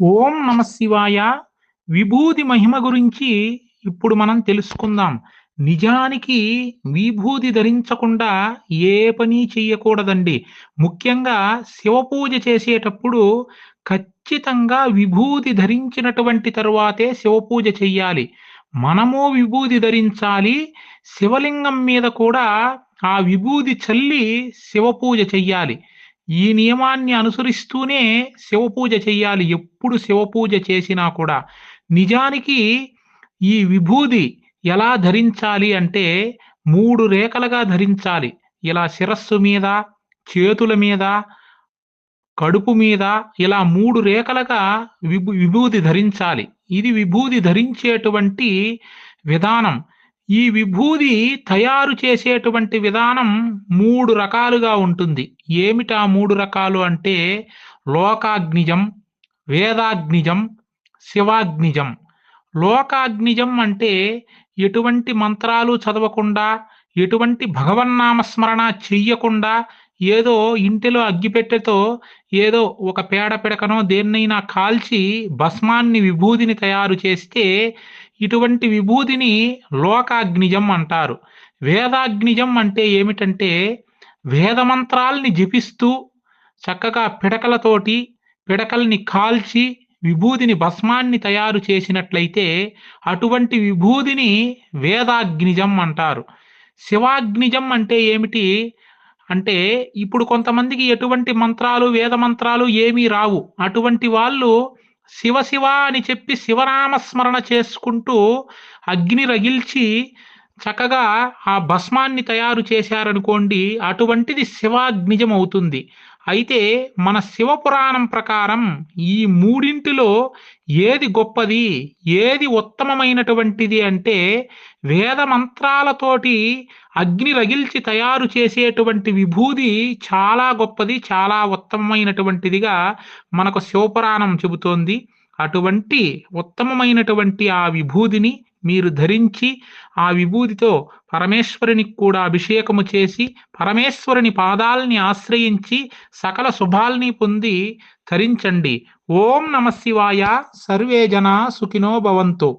ఓం నమ శివాయ. విభూది మహిమ గురించి ఇప్పుడు మనం తెలుసుకుందాం. నిజానికి విభూది ధరించకుండా ఏ పని చెయ్యకూడదండి. ముఖ్యంగా శివపూజ చేసేటప్పుడు ఖచ్చితంగా విభూది ధరించినటువంటి తరువాతే శివపూజ చెయ్యాలి. మనము విభూది ధరించాలి. శివలింగం మీద కూడా ఆ విభూది చల్లి శివపూజ చెయ్యాలి. ఈ నియమాన్ని అనుసరిస్తూనే శివ పూజ చెయ్యాలి. ఎప్పుడు శివ పూజ చేసినా కూడా. నిజానికి ఈ విభూది ఎలా ధరించాలి అంటే మూడు రేఖలుగా ధరించాలి. ఇలా శిరస్సు మీద చేతుల మీద కడుపు మీద ఇలా మూడు రేఖలుగా విభూ విభూది ధరించాలి. ఇది విభూది ధరించేటువంటి విధానం. ఈ విభూది తయారు చేసేటువంటి విధానం మూడు రకాలుగా ఉంటుంది. ఏమిటా మూడు రకాలు అంటే లోకాగ్నిజం వేదాగ్నిజం శివాగ్నిజం. లోకాగ్నిజం అంటే ఎటువంటి మంత్రాలు చదవకుండా ఎటువంటి భగవన్నామస్మరణ చెయ్యకుండా ఏదో ఇంటిలో అగ్గిపెట్టెతో ఏదో ఒక పేడ పిడకనో దేన్నైనా కాల్చి భస్మాన్ని విభూదిని తయారు చేస్తే ఇటువంటి విభూదిని లోకాగ్నిజం అంటారు. వేదాగ్నిజం అంటే ఏమిటంటే వేదమంత్రాల్ని జపిస్తూ చక్కగా పిడకలతోటి పిడకల్ని కాల్చి విభూదిని భస్మాన్ని తయారు చేసినట్లయితే అటువంటి విభూదిని వేదాగ్నిజం అంటారు. శివాగ్నిజం అంటే ఏమిటి? అంటే ఇప్పుడు కొంతమందికి ఎటువంటి మంత్రాలు వేద మంత్రాలు ఏమీ రావు. అటువంటి వాళ్ళు శివ శివ అని చెప్పి శివనామస్మరణ చేసుకుంటూ అగ్ని రగిల్చి చక్కగా ఆ భస్మాన్ని తయారు చేశారనుకోండి అటువంటిది శివాగ్నిజం అవుతుంది అయితే మన శివపురాణం ప్రకారం ఈ మూడింటిలో ఏది గొప్పది ఏది ఉత్తమమైనటువంటిది అంటే వేద మంత్రాలతోటి అగ్ని రగిల్చి తయారు చేసేటువంటి విభూది చాలా గొప్పది చాలా ఉత్తమమైనటువంటిదిగా మనకు శివపురాణం చెబుతోంది. అటువంటి ఉత్తమమైనటువంటి ఆ విభూదిని మీరు ధరించి ఆ విభూతితో పరమేశ్వరునికి కూడా అభిషేకము చేసి పరమేశ్వరుని పాదాల్ని ఆశ్రయించి సకల శుభాల్ని పొంది ధరించండి. ఓం నమ శివాయ సర్వే జనా సుఖినో భవంతు.